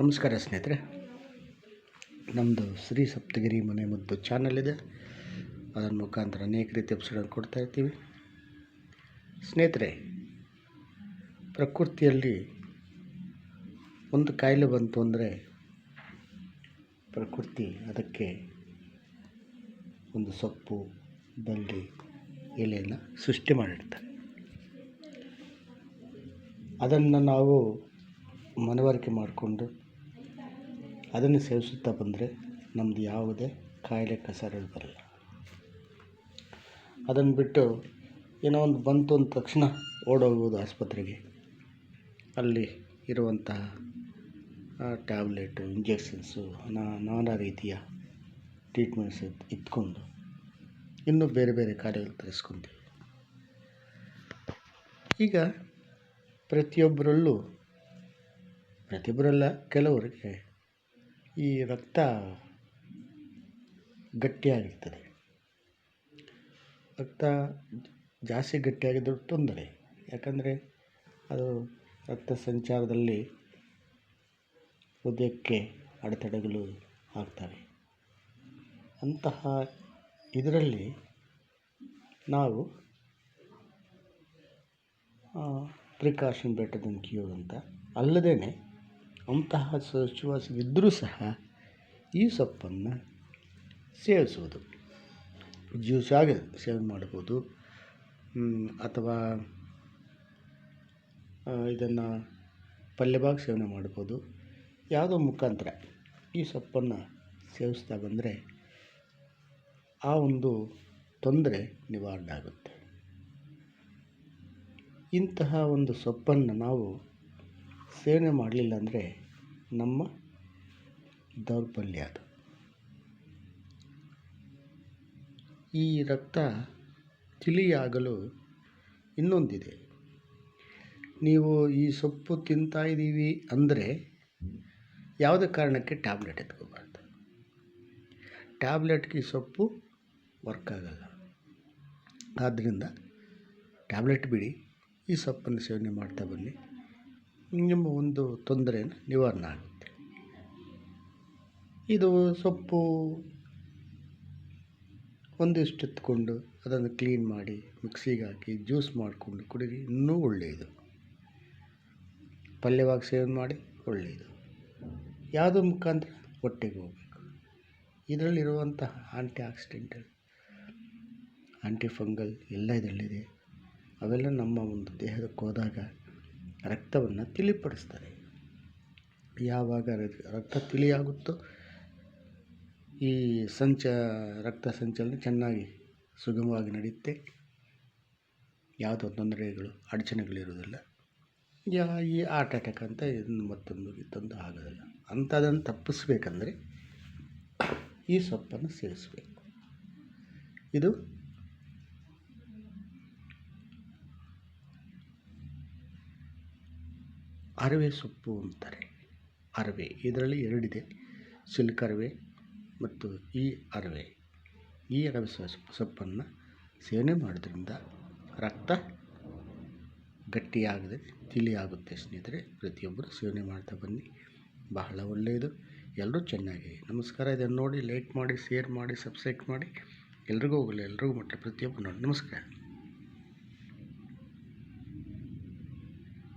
ನಮಸ್ಕಾರ ಸ್ನೇಹಿತರೆ. ನಮ್ಮದು ಶ್ರೀ ಸಪ್ತಗಿರಿ ಮನೆ ಮುದ್ದು ಚಾನಲ್ ಇದೆ. ಅದರ ಮುಖಾಂತರ ಅನೇಕ ರೀತಿ ಎಪಿಸೋಡನ್ನು ಕೊಡ್ತಾ ಇರ್ತೀವಿ. ಸ್ನೇಹಿತರೆ, ಪ್ರಕೃತಿಯಲ್ಲಿ ಒಂದು ಕಾಯಿಲೆ ಬಂತು ಅಂದರೆ ಪ್ರಕೃತಿ ಅದಕ್ಕೆ ಒಂದು ಸೊಪ್ಪು, ಬಳ್ಳಿ, ಎಲೆಯನ್ನು ಸೃಷ್ಟಿ ಮಾಡಿರ್ತಾರೆ ಅದನ್ನು ನಾವು ಮನವರಿಕೆ ಮಾಡಿಕೊಂಡು ಅದನ್ನು ಸೇವಿಸುತ್ತಾ ಬಂದರೆ ನಮ್ಮದು ಯಾವುದೇ ಕಾಯಿಲೆ ಕಸರಲ್ಲಿ ಬರಲ್ಲ. ಅದನ್ನು ಬಿಟ್ಟು ಏನೋ ಒಂದು ಬಂತು ಅಂದ ತಕ್ಷಣ ಓಡೋಗ್ಬೋದು ಆಸ್ಪತ್ರೆಗೆ. ಅಲ್ಲಿ ಇರುವಂತಹ ಟ್ಯಾಬ್ಲೆಟು, ಇಂಜೆಕ್ಷನ್ಸು ನಾನಾ ರೀತಿಯ ಟ್ರೀಟ್ಮೆಂಟ್ಸ್ ಇಟ್ಕೊಂಡು ಇನ್ನೂ ಬೇರೆ ಬೇರೆ ಕಾರ್ಯಗಳು ತರಿಸ್ಕೊತೀವಿ. ಈಗ ಪ್ರತಿಯೊಬ್ಬರಲ್ಲೂ, ಪ್ರತಿಯೊಬ್ಬರಲ್ಲ, ಕೆಲವರಿಗೆ ಈ ರಕ್ತ ಗಟ್ಟಿಯಾಗಿರ್ತದೆ. ರಕ್ತ ಜಾಸ್ತಿ ಗಟ್ಟಿಯಾಗಿದ್ದರೂ ತೊಂದರೆ. ಯಾಕಂದರೆ ಅದು ರಕ್ತ ಸಂಚಾರದಲ್ಲಿ ಹೃದಯಕ್ಕೆ ಅಡೆತಡೆಗಳು ಆಗ್ತವೆ. ಅಂತಹ ಇದರಲ್ಲಿ ನಾವು ದನ್ ಕ್ಯೂರ್ ಅಂತ ಅಲ್ಲದೇ ಅಂತಹ ಇದ್ದರೂ ಸಹ ಈ ಸೊಪ್ಪನ್ನು ಸೇವಿಸುವುದು. ಜ್ಯೂಸಾಗಿ ಸೇವನೆ ಮಾಡ್ಬೋದು ಅಥವಾ ಇದನ್ನು ಪಲ್ಯವಾಗಿ ಸೇವನೆ ಮಾಡ್ಬೋದು ಯಾವುದೋ ಮುಖಾಂತರ ಈ ಸೊಪ್ಪನ್ನು ಸೇವಿಸ್ತಾ ಬಂದರೆ ಆ ಒಂದು ತೊಂದರೆ ನಿವಾರಣೆ ಆಗುತ್ತೆ. ಇಂತಹ ಒಂದು ಸೊಪ್ಪನ್ನು ನಾವು ಸೇವನೆ ಮಾಡಲಿಲ್ಲ ಅಂದರೆ ನಮ್ಮ ದೌರ್ಬಲ್ಯ ಅದು. ಈ ರಕ್ತ ತಿಳಿಯಾಗಲು ಇನ್ನೊಂದಿದೆ. ನೀವು ಈ ಸೊಪ್ಪು ತಿಂತಾ ಇದ್ದೀವಿ ಅಂದರೆ ಯಾವುದೇ ಕಾರಣಕ್ಕೆ ಟ್ಯಾಬ್ಲೆಟ್ ಎತ್ಕೋಬಾರ್ದು. ಟ್ಯಾಬ್ಲೆಟ್ಗೆ ಸೊಪ್ಪು ವರ್ಕ್ ಆಗಲ್ಲ. ಆದ್ದರಿಂದ ಟ್ಯಾಬ್ಲೆಟ್ ಬಿಡಿ, ಈ ಸೊಪ್ಪನ್ನು ಸೇವನೆ ಮಾಡ್ತಾ ಬನ್ನಿ. ನಿಮ್ಮ ಒಂದು ತೊಂದರೆ ನಿವಾರಣೆ ಆಗುತ್ತೆ ಇದು ಸೊಪ್ಪು ಒಂದಿಷ್ಟು ಎತ್ಕೊಂಡು ಅದನ್ನು ಕ್ಲೀನ್ ಮಾಡಿ ಮಿಕ್ಸಿಗೆ ಹಾಕಿ ಜ್ಯೂಸ್ ಮಾಡಿಕೊಂಡು ಕುಡೀರಿ, ಇನ್ನೂ ಒಳ್ಳೆಯದು. ಪಲ್ಯವಾಗಿ ಸೇವನೆ ಮಾಡಿ, ಒಳ್ಳೆಯದು. ಯಾವುದೋ ಮುಖಾಂತರ? ಹೊಟ್ಟೆಗೆ ಹೋಗಬೇಕು. ಇದರಲ್ಲಿರುವಂತಹ ಆಂಟಿ ಆಕ್ಸಿಡೆಂಟಲ್ ಆಂಟಿ ಫಂಗಲ್ ಎಲ್ಲ ಇದರಲ್ಲಿದೆ. ಅವೆಲ್ಲ ನಮ್ಮ ಒಂದು ದೇಹಕ್ಕೆ ಹೋದಾಗ ರಕ್ತವನ್ನು ತಿಳಿಪಡಿಸ್ತಾರೆ ಯಾವಾಗ ರಕ್ತ ತಿಳಿಯಾಗುತ್ತೋ ಈ ಸಂಚ, ರಕ್ತ ಸಂಚಲನ ಚೆನ್ನಾಗಿ ಸುಗಮವಾಗಿ ನಡೆಯುತ್ತೆ. ಯಾವುದೋ ತೊಂದರೆಗಳು ಅಡಚಣೆಗಳಿರೋದಿಲ್ಲ ಯಾ, ಈ ಹಾರ್ಟ್ ಅಟ್ಯಾಕ್ ಅಂತ ಇದನ್ನು ಮತ್ತೊಂದು, ಇತ್ತೊಂದು ಆಗೋದಿಲ್ಲ. ಅಂಥದ್ದನ್ನು ತಪ್ಪಿಸ್ಬೇಕಂದ್ರೆ ಈ ಸೊಪ್ಪನ್ನು ಸೇವಿಸಬೇಕು ಇದು ಅರವೆ ಸೊಪ್ಪು ಅಂತಾರೆ. ಅರವೆ, ಇದರಲ್ಲಿ ಎರಡಿದೆ. ಸಿಲ್ಕ್ ಅರಿವೆ ಮತ್ತು ಈ ಅರವೆ. ಈ ಅರವೆ ಸೊಪ್ಪನ್ನು ಸೇವನೆ ಮಾಡೋದ್ರಿಂದ ರಕ್ತ ಗಟ್ಟಿಯಾಗದೆ, ತಿಳಿಯಾಗುತ್ತೆ ಸ್ನೇಹಿತರೆ. ಪ್ರತಿಯೊಬ್ಬರು ಸೇವನೆ ಮಾಡ್ತಾ ಬನ್ನಿ. ಬಹಳ ಒಳ್ಳೆಯದು. ಎಲ್ಲರೂ ಚೆನ್ನಾಗಿ ನಮಸ್ಕಾರ. ಇದನ್ನು ನೋಡಿ ಲೈಕ್ ಮಾಡಿ, ಶೇರ್ ಮಾಡಿ, ಸಬ್ಸ್ಕ್ರೈಬ್ ಮಾಡಿ. ಎಲ್ರಿಗೂ ಹೋಗಲಿ, ಎಲ್ರಿಗೂ ಮುಟ್ಟಲಿ ಪ್ರತಿಯೊಬ್ಬರು ನೋಡಿ ನಮಸ್ಕಾರ.